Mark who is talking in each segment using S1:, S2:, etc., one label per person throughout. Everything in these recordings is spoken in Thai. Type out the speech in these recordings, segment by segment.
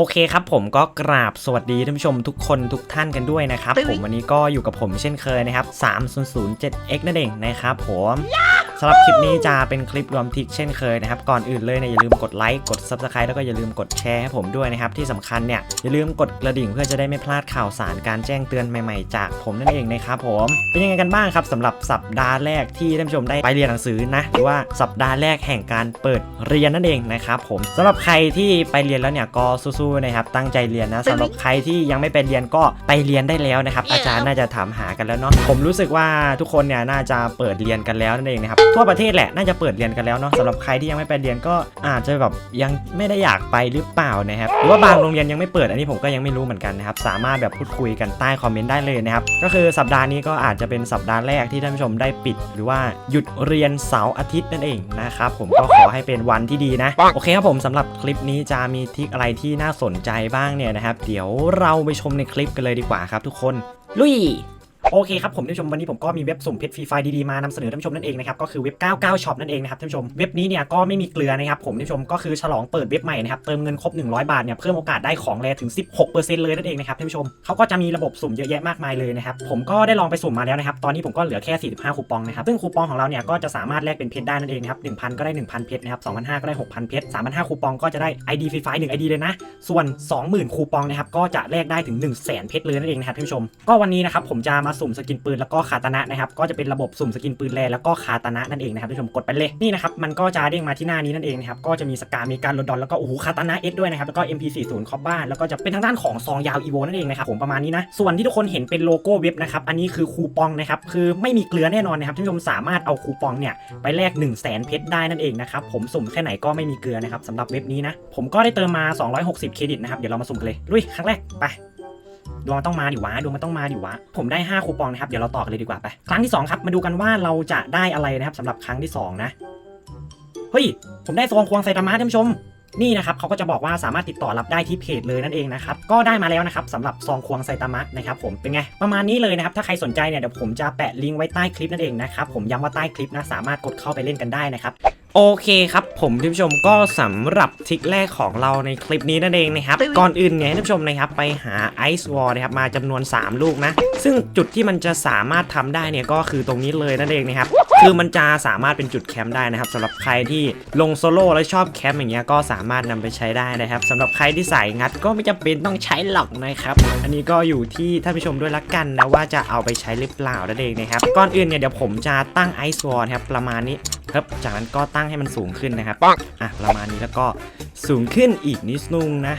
S1: โอเคครับผมก็กราบสวัสดีท่านผู้ชมทุกคนทุกท่านกันด้วยนะครับ ผมวันนี้ก็อยู่กับผมเช่นเคยนะครับ 3007x นั่นเองนะครับผม สำหรับคลิปนี้จะเป็นคลิปรวมทิกเช่นเคยนะครับ ก่อนอื่นเลยเนี่ยอย่าลืมกดไลค์กด Subscribe แล้วก็อย่าลืมกดแชร์ให้ผมด้วยนะครับ ที่สำคัญเนี่ยอย่าลืมกดกระดิ่งเพื่อจะได้ไม่พลาดข่าวสารการแจ้งเตือนใหม่ๆ จากผมนั่นเองนะครับผมเป็นยังไงกันบ้างครับสำหรับสัปดาห์แรกที่ท่านผู้ชมได้ไปเรียนหนังสือนะหรือว่าสัปดาห์แรกแห่งการเปิดเรียนนั่นเองนะครับผมสำหรับใครที่ไปเรียนแล้วเนี่ยก็สู้ๆนะครับตั้งใจเรียนนะสำหรับใครที่ยังไม่ไปเรียนก็ไปเรียนได้แล้วนะครับอาจารย์น่าจะถามหากันแล้วเนาะผมรู้สึกว่าทุกคนเนี่ยน่าจะเปิดเรียนกันแล้วนั่นเองนะครับทั่วประเทศแหละน่าจะเปิดเรียนกันแล้วเนาะสำหรับใครที่ยังไม่ไปเรียนก็อาจจะแบบยังไม่ได้อยากไปหรือเปล่านะครับหรือว่าบางโรงเรียนยังไม่เปิดอันนี้ผมก็ยังไม่รู้เหมือนกันนะครับสามารถแบบพูดคุยกันใต้คอมเมนต์ได้เลยนะครับก็คือสัปดาห์นี้ก็อาจจะเป็นสัปดาห์แรกที่ท่านผู้ชมได้ปิด หรือว่าหยุดเรียนเสาร์อาทิตย์นั่นเองนะครับผมก็ขอให้เป็นวันที่ดีนะโอเคครับผมสำหรับคลิปนี้จะมีทิคอะไรที่น่าสนใจบ้างเนี่ยนะครับ เดี๋ยวเราไปชมในคลิปกันเลยดีกว่าครับทุกคน ลุย โอเคครับผมท่านผู้ชมวันนี้ผมก็มีเว็บสุ่มเพชรฟรีไฟล์ดีๆมานำเสนอท่านผู้ชมนั่นเองนะครับก็คือเว็บ 99ช็อปนั่นเองนะครับท่านผู้ชมเว็บนี้เนี่ยก็ไม่มีเกลือนะครับผมท่านผู้ชมก็คือฉลองเปิดเว็บใหม่นะครับเติมเงินครบ 100 บาทเนี่ยเพิ่มโอกาสได้ของแรถึง 16%เลยนั่นเองนะครับท่านผู้ชมเขาก็จะมีระบบสุ่มเยอะแยะมากมายเลยนะครับผมก็ได้ลองไปสุ่มมาแล้วนะครับตอนนี้ผมก็เหลือแค่ 45 คูปองนะครับซึ่งคูปองของเราเนี่ยก็จะสามารถแลกเป็นเพชรได้นั่นเองนะครับ1,000 ก็ได้ 1,000 เพชรนะครับ2,500 ก็ได้ 6,000 เพชร3,500 คูปองก็จะได้ ID ฟรีไฟ1 ID เลยนะส่วน 20,000 คูปองนะครับก็จะแลกได้ถึง 1 0 0 0 0เพชรเลยนั่นเองนะครับท่านผู้ชมก็วันนี้นะครับผมจะมาสุ่มสกินปืนแล้วก็คาตานะนะครับก็จะเป็นระบบสุ่มสกินปืนแรแล้วก็คาตานะนั่นเองนะครับท่านผู้ชมกดไปเลยนี่นะครับมันก็จะเด้งมาที่หน้านี้นั่นเองนะครับก็จะมีสกามีการลดดอนแล้วก็โอ้โหคาตานะเอสด้วยนะครับแล้วก็ MP40 คอบบ้านแล้วก็จะเป็นทางด้านของซองยาวอีโวนั่นเองนะครับผมประมาณนี้นะส่วนที่ทุกคนเห็นเป็นโลโก้เว็บนะครับอันนี้คือคูปองนะครับคือไม่มีเกลือแน่นอนนะครับท่านผู้ชมสามารถเอาคูปองเนี่ยไปแลก 1 0 0 0 0แเพชรได้นั่นเองนะครับผมสุ่มแค่ไหนก็ไม่มีเกลือนะครับสำหรับเว็บนี้นะผมก็ได้เติมมา 260 เครดิตนะครับเดี๋ยวเรามาสุ่มกันเลยลุยครั้งแรกไป ดวงมันต้องมาดิวะดวงมันต้องมาดิวะ ผมได้ 5 คูปองนะครับเดี๋ยวเราต่อกันเลยดีกว่าไปครั้งที่ 2 ครับมาดูกันว่าเราจะได้อะไรนะครับสำหรับครั้งที่ 2 นะเฮ้ยผมได้ซองควงไซตามะท่านผู้ชมนี่นะครับเขาก็จะบอกว่าสามารถติดต่อรับได้ที่เพจเลยนั่นเองนะครับก็ได้มาแล้วนะครับสำหรับซองควงไซตามะนะครับผมเป็นไงประมาณนี้เลยนะครับถ้าใครสนใจเนี่ยเดี๋ยวผมจะแปะลิงก์ไว้ใต้คลิปนั่นเองนะครับผมย้ำว่าใต้คลิปนะสามารถกดเข้าไปเล่นกันได้นะครับ โอเคครับผมท่านผู้ชมก็สำหรับทริกแรกของเราในคลิปนี้นั่นเองนะครับ ก่อนอื่นเนี่ยให้ท่านผู้ชมนะครับไปหาไอซ์วอลนะครับมาจำนวน 3 ลูกนะ ซึ่งจุดที่มันจะสามารถทำได้เนี่ยก็คือตรงนี้เลยนั่นเองนะครับ คือมันจะสามารถเป็นจุดแคมป์ได้นะครับสำหรับใครที่ลงโซโล่แล้วชอบแคมป์อย่างเงี้ยก็สามารถนำไปใช้ได้นะครับสำหรับใครที่สายงัดก็ไม่จำเป็นต้องใช้หรอกนะครับ อันนี้ก็อยู่ที่ท่านผู้ชมด้วยละกันนะว่าจะเอาไปใช้หรือเปล่านั่นเองนะครับก่อนอื่นเนี่ยเดี๋ยวผมจะตั้งไอซ์วอลครับประมาณนี้ ครับจากนั้นก็ตั้งให้มันสูงขึ้นนะครับอะประมาณนี้แล้วก็สูงขึ้นอีกนิดนึงนะ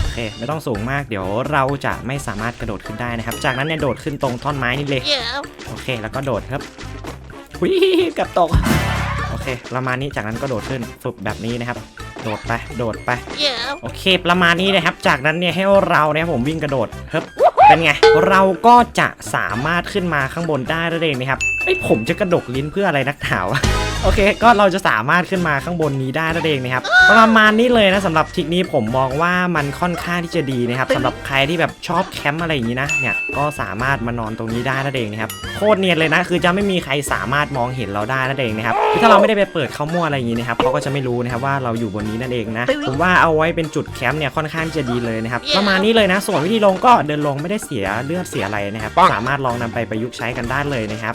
S1: โอเคไม่ต้องสูงมากเดี๋ยวเราจะไม่สามารถกระโดดขึ้นได้นะครับ จากนั้นเนี่ยโดดขึ้นตรงท่อนไม้นี่เลยโอเค แล้วก็โดดครับหุยเกับตกโอเค ประมาณนี้จากนั้นก็โดดขึ้นฝึกแบบนี้นะครับโดดไปโดดไปโอเค ประมาณนี้นะครับ จากนั้นเนี่ยให้เราเนี่ยผมวิ่งกระโดดครับเป็นไงเราก็จะสามารถขึ้นมาข้างบนได้นั่นเองนะครับไอ้ยผมจะกระดกลิ้นเพื่ออะไรนักหนาวะโอเค ก็เราจะสามารถขึ้นมาข้างบนนี้ได้นั่นเองนะครับประมาณนี้เลยนะสำหรับทริกนี้ผมมองว่ามันค่อนข้างที่จะดีนะครับสำหรับใครที่แบบชอบแคมป์อะไรอย่างนี้นะเนี่ยก็สามารถมานอนตรงนี้ได้นั่นเองนะครับโคตรเนียนเลยนะ คือจะไม่มีใครสามารถมองเห็นเราได้นั่นเองนะครับคือถ้าเราไม่ได้ไปเปิดเขามั่วอะไรอย่างนี้นะครับเขาก็จะไม่รู้นะครับว่าเราอยู่บนนี้นั่นเองนะผมว่าเอาไว้เป็นจุดแคมป์เนี่ยค่อนข้างจะดีเลยนะครับประมาณนี้เลยนะ ส่วนวิธีลงก็เดินลงไม่ได้เสียเลือดเสียอะไรนะครับสามารถลองนำไปประยุกต์ใช้กันได้เลยนะครับ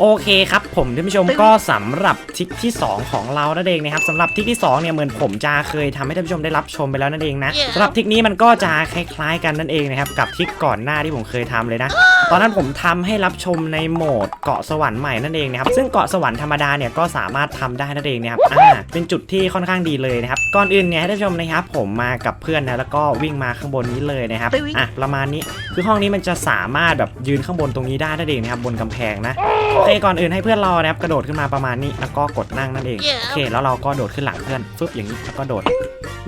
S1: โอเคครับผมท่านผู้ชมก็สำหรับทริคที่ 2 ของเรานั่นเองนะครับสำหรับทริคที่2เนี่ยเหมือนผมจะเคยทำให้ท่านผู้ชมได้รับชมไปแล้วนั่นเองนะสำหรับทริคนี้มันก็จะคล้ายๆกันนั่นเองนะครับกับทริคก่อนหน้าที่ผมเคยทำเลยนะ ตอนนั้นผมทำให้รับชมในโหมดเกาะสวรรค์ใหม่นั่นเองนะครับซึ่งเกาะสวรรค์ธรรมดาเนี่ยก็สามารถทำได้นั่นเองนะครับอ่าเป็นจุดที่ค่อนข้างดีเลยนะครับก่อนอื่นเนี่ยให้ท่านผู้ชมนะครับผมมากับเพื่อนนะแล้วก็วิ่งมาข้างบนนี้เลยนะครับอะประมาณนี้คือห้องนี้มันจะสามารถแบบยืนข้างบนตรงนี้ได้นั่นเองนะครับบนกำแพงนะโอเคก่อนอื่นให้เพื่อนเรานะครับกระโดดขึ้นมาประมาณนี้แล้วก็กดนั่งนั่นเองโอเคแล้วเราก็โดดขึ้นหลังเพื่อนฟึบอย่างนี้แล้วก็โดด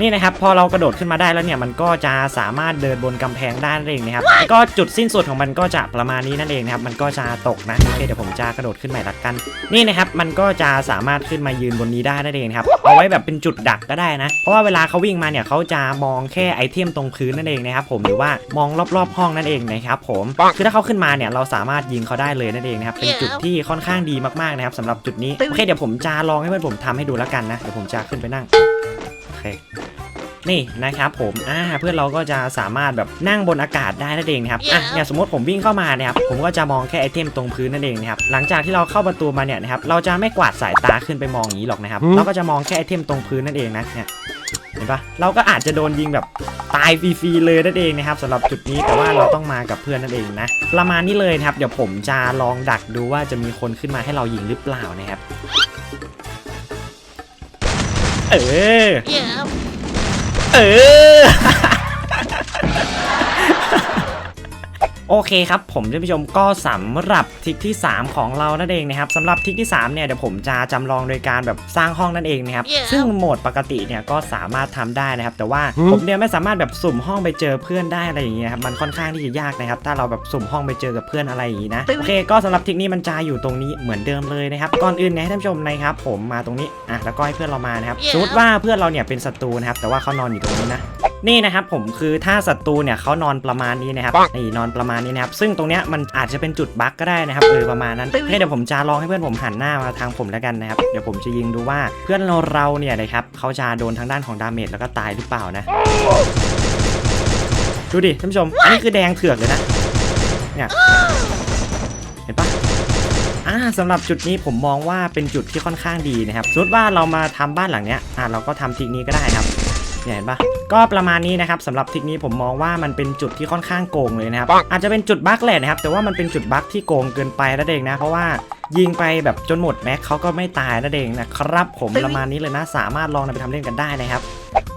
S1: นี่นะครับพอเรากระโดดขึ้นมาได้แล้วเนี่ยมันก็จะสามารถเดินบนกำแพงได้นั่นเองนะครับแล้วก็จุดสิ้นสุดของมันก็จะประมาณนี้นั่นเองนะครับมันก็จะตกนะโอเคเดี๋ยวผมจะกระโดดขึ้นใหม่ละกัน นี่นะครับมันก็จะสามารถขึ้นมายืนบนนี้ได้นั่นเองนะครับเอาไว้แบบเป็นจุดดักก็ได้นะ เพราะว่าเวลาเขาวิ่งมาเนี่ยเขาจะมองแค่ไอเทมตรงพื้นนั่นเองนะครับผมหรือว่ามองรอบๆห้องนั่นเองนะครับผมคือถ้าเขาขึ้นมาเนี่ยเราสามารถยิงเขาได้เลยนั่นเองนะครับเป็นจุดที่ค่อนข้างดีมากๆนะครับสำหรับจุดนี้โอเคเดี๋ยวผมจะลองให้เพื่อนผมทำให้ดูแล้วกันนะเดี๋ยวผมจะขึ้นไปนั่งโอเคนี่นะครับผมอ่าเพื่อนเราก็จะสามารถแบบนั่งบนอากาศได้นั่นเองนะครับอะเนี่ยสมมติผมวิ่งเข้ามาเนี่ยครับผมก็จะมองแค่ไอเทมตรงพื้นนั่นเองนะครับหลังจากที่เราเข้าประตูมาเนี่ยนะครับเราจะไม่กวาดสายตาขึ้นไปมองอย่างนี้หรอกนะครับ
S2: อืม
S1: เราก็จะมองแค่ไอเทมตรงพื้นนั่นเองนะเนี่ยเห็นปะเราก็อาจจะโดนยิงแบบ ตายฟรีๆเลยนั่นเองนะครับสำหรับจุดนี้แต่ว่าเราต้องมากับเพื่อนนั่นเองนะประมาณนี้เลยนะครับเดี๋ยวผมจะลองดักดูว่าจะมีคนขึ้นมาให้เรายิงหรือเปล่านะครับ เออ เออ โอเคครับผมท่านผู้ชมก็สำหรับทริกที่ 3 ของเรานั่นเองนะครับสำหรับทริกที่3เนี่ยเดี๋ยวผมจะจำลองโดยการแบบสร้างห้องนั่นเองนะครับ
S3: Yeah.
S1: ซึ่งโหมดปกติเนี่ยก็สามารถทำได้นะครับ แต่ว่า
S2: หืม
S1: ผมเนี่ยไม่สามารถแบบสุ่มห้องไปเจอเพื่อนได้อะไรอย่างเงี้ยครับมันค่อนข้างที่จะยากนะครับ ถ้าเราแบบสุ่มห้องไปเจอกับเพื่อนอะไรอย่างงี้นะโอเคก็สำหรับทริกนี้มันจะอยู่ตรงนี้เหมือนเดิมเลยนะครับก่อนอื่นเนี่ยให้ท่านผู้ชมนะครับผมมาตรงนี้อะแล้วก็ให้เพื่อนเรามานะครับ
S3: Yeah.
S1: สมมติว่าเพื่อนเราเนี่ยเป็นศัตรูนะครับแต่ว่าเขานอนอยู่ตรงนี้นะ นี่นะครับผมคือถ้าศัตรูเนี่ยเขานอนประมาณนี้นะครับ
S2: ปัง
S1: นี่นอนประมาณนี้นะครับซึ่งตรงเนี้ยมันอาจจะเป็นจุดบั๊กก็ได้นะครับเออประมาณนั้น
S3: ตึ้ง
S1: ให้เดี๋ยวผมจะลองให้เพื่อนผมหันหน้ามาทางผมแล้วกันนะครับเดี๋ยวผมจะยิงดูว่าเพื่อนเราเราเนี่ยนะครับเขาจะโดนทางด้านของดาเมจแล้วก็ตายหรือเปล่านะ ดูดิท่านผู้ชมอันนี้คือแดงเถือกเลยนะเนี่ยเห็นปะอ่าสำหรับจุดนี้ผมมองว่าเป็นจุดที่ค่อนข้างดีนะครับสมมติว่าเรามาทำบ้านหลังเนี้ยอ่าเราก็ทำทริกนี้ก็ได้ครับเนี่ยเห็นปะ ก็ประมาณนี้นะครับสำหรับทริกนี้ผมมองว่ามันเป็นจุดที่ค่อนข้างโกงเลยนะครับ
S2: ปัง
S1: อาจจะเป็นจุดบั๊กแหละนะครับแต่ว่ามันเป็นจุดบั๊กที่โกงเกินไปนั่นเองนะเพราะว่ายิงไปแบบจนหมดแม็กเขาก็ไม่ตายนั่นเองนะครับผมประมาณนี้เลยนะสามารถลองนำไปทำเล่นกันได้นะครับ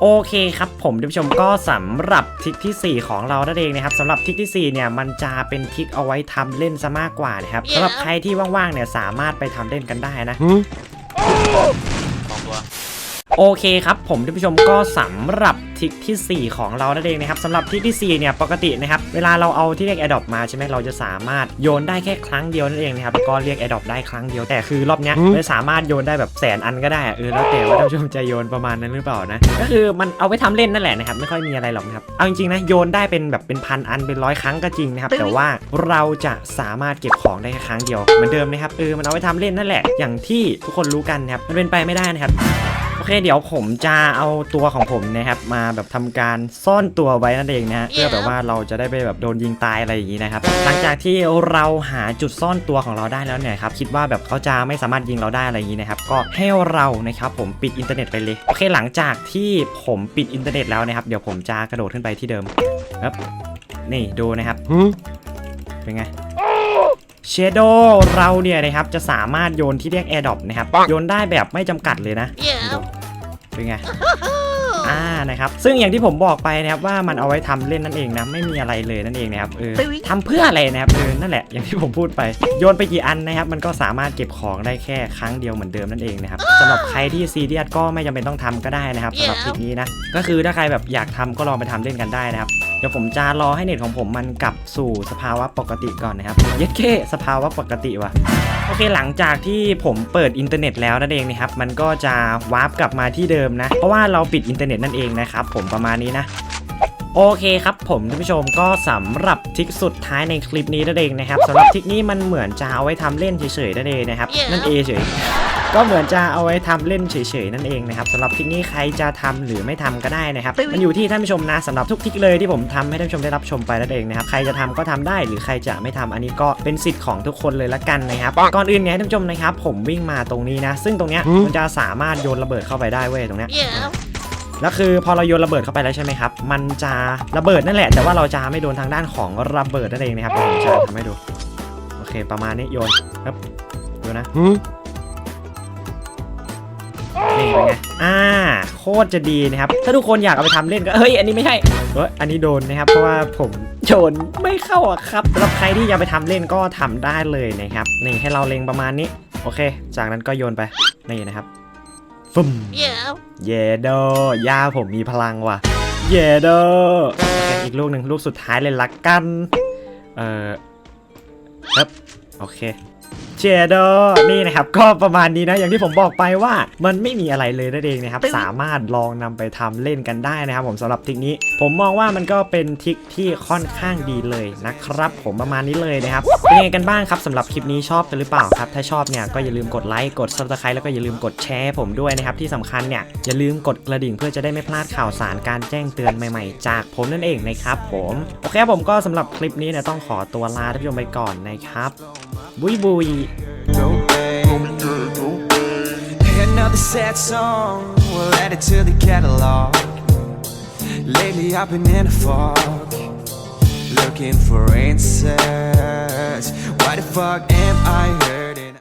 S1: โอเคครับผมท่านผู้ชมก็สำหรับทริกทีสี่ 4 ของเรานั่นเองนะครับสำหรับทริกทีสี่ 4 เนี่ยมันจะเป็นทริกเอาไว้ทำเล่นซะมากกว่านะครับสำหรับใครที่ว่างๆเนี่ยสามารถไปทำเล่นกันได้นะ
S2: หืม
S1: โอเคครับผมท่านผู้ชมก็สำหรับทริกทีสี่ 4 ของเรานั่นเองนะครับสำหรับทริกที่4เนี่ยปกตินะครับเวลาเราเอาที่เรียก Adopt มาใช่ไหมเราจะสามารถโยนได้แค่ครั้งเดียวนั่นเองนะครับก็เรียก Adopt ได้ครั้งเดียวแต่คือรอบเนี้ย
S2: อืม
S1: ไม่สามารถโยนได้แบบแสนอันก็ได้อะเออแล้วแต่ว่าท่านผู้ชมจะโยนประมาณนั้นหรือเปล่านะก็คือมันเอาไว้ทำเล่นนั่นแหละนะครับไม่ค่อยมีอะไรหรอกนะครับเอาจริงๆนะโยนได้เป็นแบบเป็นพันอันเป็นร้อยครั้งก็จริงนะครับแต่ว่าเราจะสามารถเก็บของได้แค่ครั้งเดียวเหมือนเดิมนะครับเออมันเอาไว้ทำเล่นนั่นแหละอย่างที่ทุกคนรู้กันนะครับมันเป็นไปไม่ได้นะครับ โอเคเดี๋ยวผมจะเอาตัวของผมนะครับ มาแบบทำการซ่อนตัวไว้นั่นเองนะฮะเพื่อแบบว่าเราจะได้ไปแบบโดนยิงตายอะไรอย่างนี้นะครับ หลังจากที่เราหาจุดซ่อนตัวของเราได้แล้วเนี่ยครับคิดว่าแบบเขาจะไม่สามารถยิงเราได้อะไรอย่างนี้นะครับก็ให้เรานะครับผมปิดอินเทอร์เน็ตไปเลยโอเคหลังจากที่ผมปิดอินเทอร์เน็ตแล้วนะครับเดี๋ยวผมจะกระโดดขึ้นไปที่เดิมครับนี่ดูนะครับ
S2: หืม
S1: เป็นไงเชโดเราเนี่ยนะครับจะสามารถโยนที่เรียก Air d r o p นะครับโยนได้แบบไม่จำกัดเลยนะดู เป็นไง อ่า นะครับซึ่งอย่างที่ผมบอกไปนะครับว่ามันเอาไว้ทำเล่นนั่นเองนะไม่มีอะไรเลยนั่นเองนะครับเออ
S3: ตึ้ง
S1: ทำเพื่ออะไรนะครับเออนั่นแหละอย่างที่ผมพูดไปโยนไปกี่อันนะครับมันก็สามารถเก็บของได้แค่ครั้งเดียวเหมือนเดิมนั่นเองนะครับสำหรับใครที่ซีเรียสก็ไม่จำเป็นต้องทำก็ได้นะครับสำหรับทริคนี้นะก็คือถ้าใครแบบอยากทำก็ลองไปทำเล่นกันได้นะครับเดี๋ยวผมจะรอให้เน็ตของผมมันกลับสู่สภาวะปกติก่อนนะครับเย็ดเคสภาวะปกติว่ะโอเคหลังจากที่ผมเปิดอินเทอร์เน็ตแล้วนั่นเองนะครับมันก็จะวาร์ปกลับมาที่เดิมนะเพราะว่าเราปิดอินเทอร์เน็ตนั่นเองนะครับ ผมประมาณนี้นะโอเคครับผมท่านผู้ชมก็สำหรับทริกสุดท้ายในคลิปนี้นั่นเองนะครับสำหรับทริกนี้มันเหมือนจะเอาไว้ทำเล่นเฉยๆนั่นเองนะครับ
S3: Yeah.
S1: นั่นเองเฉยก็เหมือนจะเอาไว้ทำเล่นเฉยๆนั่นเองนะครับสำหรับทริกนี้ใครจะทำหรือไม่ทำก็ได้นะครับ
S3: ตึ้ง
S1: มันอยู่ที่ท่านผู้ชมนะสำหรับทุกทริกเลยที่ผมทำให้ท่านผู้ชมได้รับชมไปนั่นเองนะครับใครจะทำก็ทำได้หรือใครจะไม่ทำอันนี้ก็เป็นสิทธิ์ของทุกคนเลยละกันนะครับก่อนอื่นเนี่ยให้ท่านผู้ชมนะครับผมวิ่งมาตรงนี้นะ ซึ่งตรงเนี้ย
S2: หืม
S1: มันจะสามารถโยนระเบิดเข้าไปได้เว้ยตรงเนี้ย แล้วคือพอเราโยนระเบิดเข้าไปแล้วใช่ไหมครับ มันจะระเบิดนั่นแหละ แต่ว่าเราจะไม่โดนทางด้านของระเบิดนั่นเองนะครับผมจะทำให้ดู โอเค ประมาณนี้โยนครับดูนะ
S2: ห
S1: นี่เป็นไง อ่า โคตรจะดีนะครับ ถ้าทุกคนอยากเอาไปทำเล่นก็ เฮ้ย อันนี้ไม่ใช่เฮ้ยอันนี้โดนนะครับ เพราะว่าผมโยนไม่เข้าอะครับสำหรับใครที่อยากไปทำเล่นก็ทำได้เลยนะครับ นี่ให้เราเล็งประมาณนี้ โอเค จากนั้นก็โยนไป นี่นะครับ ฟึ่มเยโดย่าผมมีพลังว่ะ เยโดโอเคอีกลูกหนึ่งลูกสุดท้ายเลยละกัน เออครับโอเค ชเชโดนี่นะครับก็ประมาณนี้นะอย่างที่ผมบอกไปว่ามันไม่มีอะไรเลยนั่นเองนะครับสามารถลองนำไปทำเล่นกันได้นะครับ ผมสำหรับทริกนี้ ผมมองว่ามันก็เป็นทริกที่ค่อนข้างดีเลยนะครับ ผมประมาณนี้เลยนะครับเป็นยังไงกันบ้างครับสำหรับคลิปนี้ชอบกันหรือเปล่าครับ ถ้าชอบเนี่ยก็อย่าลืมกดไลค์กด subscribe แล้วก็อย่าลืมกดแชร์ผมด้วยนะครับที่สำคัญเนี่ยอย่าลืมกดกระดิ่งเพื่อจะได้ไม่พลาดข่าวสารการแจ้งเตือนใหม่ๆ จากผมนั่นเองนะครับผมโอเคครับผมก็สำหรับคลิปนี้เนี่ยต้องขอตัวลาท่านผู้ชมไปก่อนนะครับ
S2: Буй-буй. Sad song, we'll add it to the catalog. Lately I've been in a fog, looking for answers. Why the fuck am I here?